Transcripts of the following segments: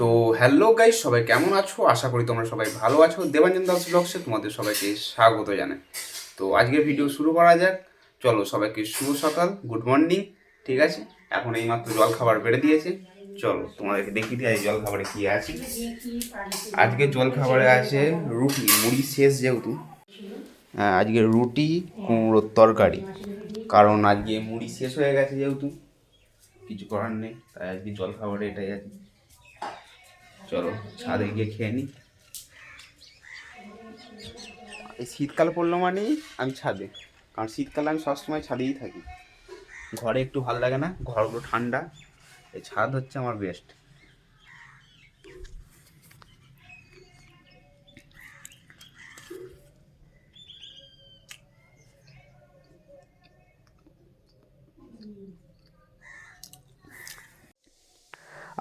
তো hello guys সবাই কেমন আছো? আশা করি তোমরা সবাই ভালো আছো। দেবাঞ্জন দাস ব্লগসে তোমাদের সবাইকে স্বাগত জানাই। তো আজকের ভিডিও শুরু করা যাক। চলো সবাইকে শুভ সকাল গুড মর্নিং ঠিক আছে? এখন এইমাত্র জল খাবার বেড়ে দিয়েছে। চলো তোমাদেরকে দেখিয়ে দিই জল খাবারে কি আছে। আজকে জল খাবারে আছে রুটি, মুড়ি শেষ যেহেতু। হ্যাঁ আজকে রুটি, কুমড়োর তরকারি। কারণ আজকে মুড়ি শেষ হয়ে গেছে যেহেতু। কিছু করার নেই, তাই আজকে জল খাবারে এটাই আছে। চলো, ছাদে গিয়ে খেয়ে নিই এই শীতকাল পড়ল মানে আমি ছাদে। কারণ শীতকালে আমি সবসময় ছাদেই থাকি। ঘরে একটু ভালো লাগে না ঘরগুলো ঠান্ডা। এই ছাদ হচ্ছে আমার বেস্ট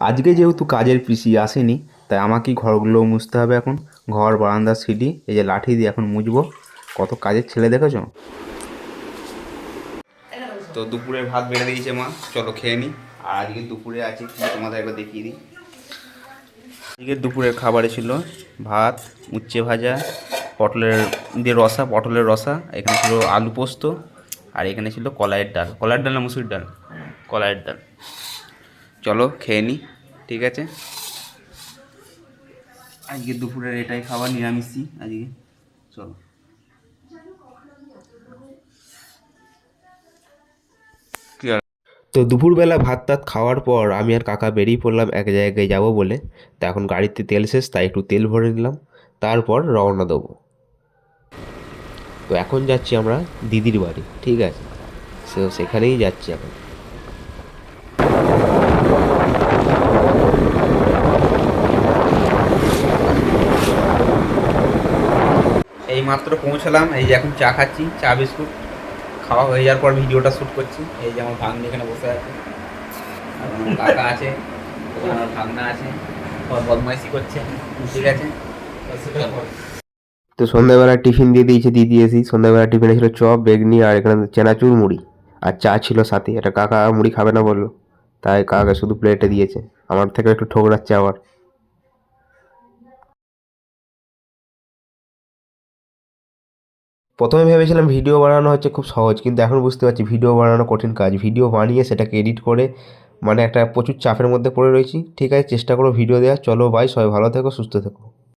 আজকে যেহেতু কাজের পিসি আসেনি, তাই আমাকেই ঘরগুলো মুছতে হবে এখন। ঘর, বারান্দা, সিঁড়ি, এই যে লাঠি দিয়ে এখন মুছবো। কত কাজের ছেলে দেখেছ? তো দুপুরে ভাত বেড়ে দিয়েছে মা, চলো খেয়ে নিই আর আজকে দুপুরে আছে কি তোমাদের একবার দেখিয়ে দিই। আজকে দুপুরের খাবারে ছিল ভাত, উচ্ছে ভাজা, পটলের দিয়ে রসা, পটলের রসা, এখানে ছিল আলু পোস্ত, আর এখানে ছিল কলাইয়ের ডাল। কলাইয়ের ডাল না মুসুরির ডাল? কলাইয়ের ডাল। চলো খেয়ে নিই ঠিক আছে? আজকে দুপুরের এটাই খাবার, নিরামিষই আজকে। চলো। তো দুপুরবেলা ভাত টাত খাওয়ার পর আমি আর কাকা বেরিয়ে পড়লাম এক জায়গায় যাব বলে। তা এখন গাড়িতে তেল শেষ, তাই একটু তেল ভরে নিলাম। তারপর রওনা দেবো। তো এখন যাচ্ছি আমরা দিদির বাড়ি, ঠিক আছে? তো সেখানেই যাচ্ছি এখন। মাত্র পৌঁছালাম, এই যে এখন চা খাচ্ছি, চা, বিস্কুট খাওয়া হয়ে যাওয়ার পর ভিডিওটা শ্যুট করছি। এই যে আমার ভাগ্নি এখানে বসে আছে কাকা আছে আমার ভাগনা আছে বদমাইশি করছে, ঠিক আছে? তো সন্ধ্যাবেলা টিফিন দিয়ে দিয়েছে দিদি এসি সন্ধ্যাবেলা টিফিনে ছিল চপ, বেগনি আর এখানে চেনাচুর মুড়ি। আর চা ছিল সাথে, এটা কাকা মুড়ি খাবে না বলল, তাই কাকা শুধু প্লেটে দিয়েছে। আমার থেকে একটু ঠোকরাচ্ছে আবার প্রথমে ভেবেছিলাম ভিডিও বানানো হচ্ছে খুব সহজ, কিন্তু এখন বুঝতে পারছি ভিডিও বানানো কঠিন কাজ। ভিডিও বানিয়ে সেটাকে এডিট করে মানে একটা প্রচুর চাপের মধ্যে পড়ে রয়েছি। ঠিক আছে, চেষ্টা করো ভিডিও দেওয়া চলো ভাই সবাই ভালো থেকো, সুস্থ থেকো।